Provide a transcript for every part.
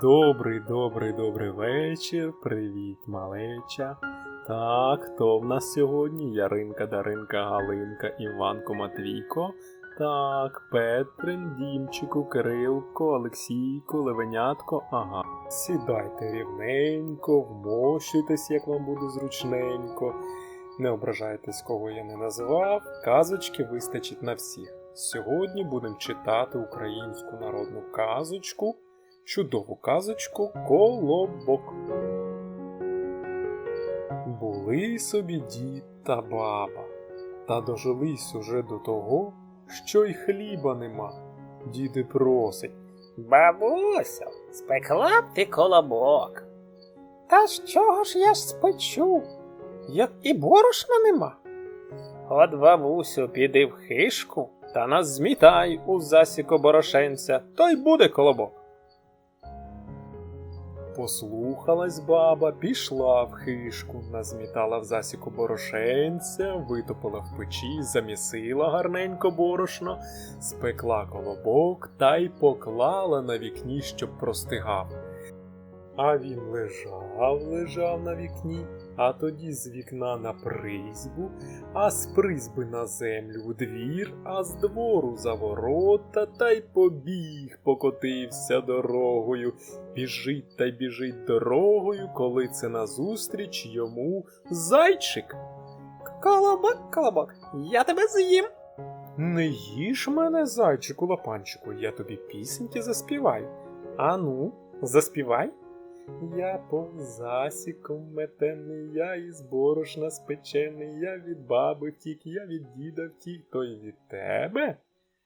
Добрий, добрий, добрий вечір. Привіт, малеча. Так, хто в нас сьогодні? Яринка, Даринка, Галинка, Іванко, Матвійко. Так, Петрин, Дімчику, Кирилко, Олексійко, Левенятко. Ага. Сідайте рівненько, вмощуйтесь, як вам буде зручненько. Не ображайтесь, кого я не назвав. Казочки вистачить на всіх. Сьогодні будемо читати українську народну казочку чудову казочку Колобок. Були собі дід та баба, та дожились уже до того, що й хліба нема. Діди просить. Бабусю, спекла б ти колобок. Та з чого ж я ж спечу, як і борошна нема. От бабусю, піди в хишку та нас змітай у засіку борошенця, то й буде колобок. Послухалась баба, пішла в хишку, назмітала в засіку борошенця, витопила в печі, замісила гарненько борошно, спекла колобок та й поклала на вікні, щоб простигав. А він лежав, лежав на вікні, а тоді з вікна на призьбу, а з призьби на землю у двір, а з двору за ворота, та й побіг, покотився дорогою. Біжить та й біжить дорогою, коли це назустріч йому зайчик. Колобок, колобок, я тебе з'їм. Не їж мене, зайчику лапанчику, я тобі пісеньки заспіваю. Ану, заспівай. Я по засіком метений, я із борошна спечений, я від баби втік, я від діда втік, то й від тебе.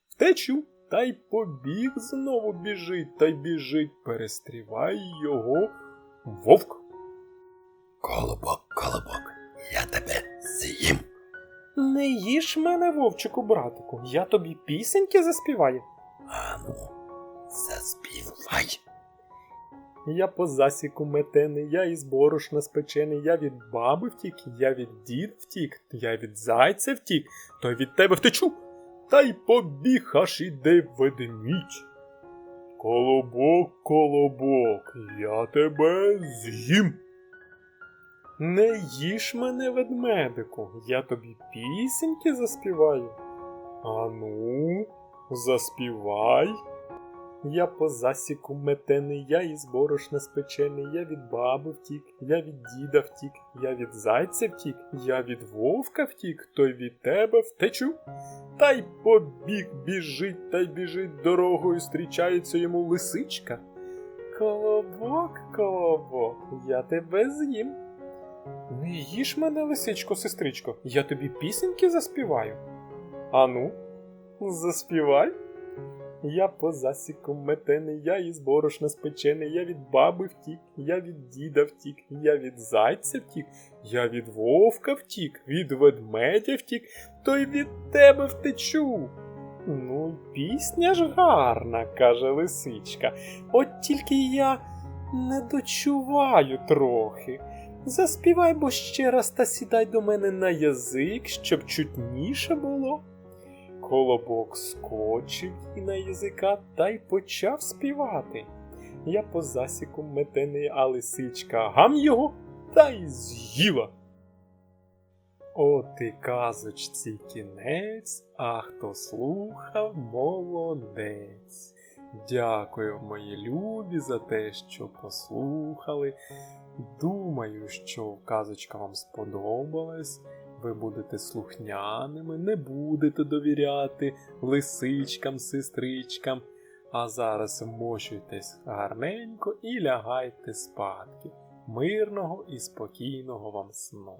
Втечу, та й побіг знову біжить, та й біжить, перестрівай його вовк. Колобок, колобок, я тебе з'їм. Не їж мене, вовчику, братику, я тобі пісеньки заспіваю. Ану, заспівай. Я по засіку метений, я із борошна спечений, я від баби втік, я від дід втік, я від зайця втік, то від тебе втечу. Та й побіг аж іде ведмідь. Колобок, колобок, я тебе з'їм. Не їж мене, ведмедику, я тобі пісеньки заспіваю. Ану, заспівай. Я по засіку метений, я із борошна спечений, я від баби втік, я від діда втік, я від зайця втік, я від вовка втік, то й від тебе втечу. Та й побіг біжить, та й біжить дорогою, зустрічається йому лисичка. Колобок, колобок, я тебе з'їм. Не їж мене, лисичко, сестричко, я тобі пісеньки заспіваю. Ану, заспівай. Я по засіку метений, я із борошна спечений, я від баби втік, я від діда втік, я від зайця втік, я від вовка втік, від ведмедя втік, то й від тебе втечу. Ну, пісня ж гарна, каже лисичка, от тільки я не дочуваю трохи. Заспівай бо ще раз та сідай до мене на язик, щоб чутніше було. Колобок скочив і на язика та й почав співати. Я по засіку метений, а лисичка гам його та й з'їла. От і казочці кінець, а хто слухав, молодець. Дякую, мої любі, за те, що послухали. Думаю, що казочка вам сподобалась. Ви будете слухняними, не будете довіряти лисичкам, сестричкам. А зараз вмощуйтесь гарненько і лягайте спадки. Мирного і спокійного вам сну.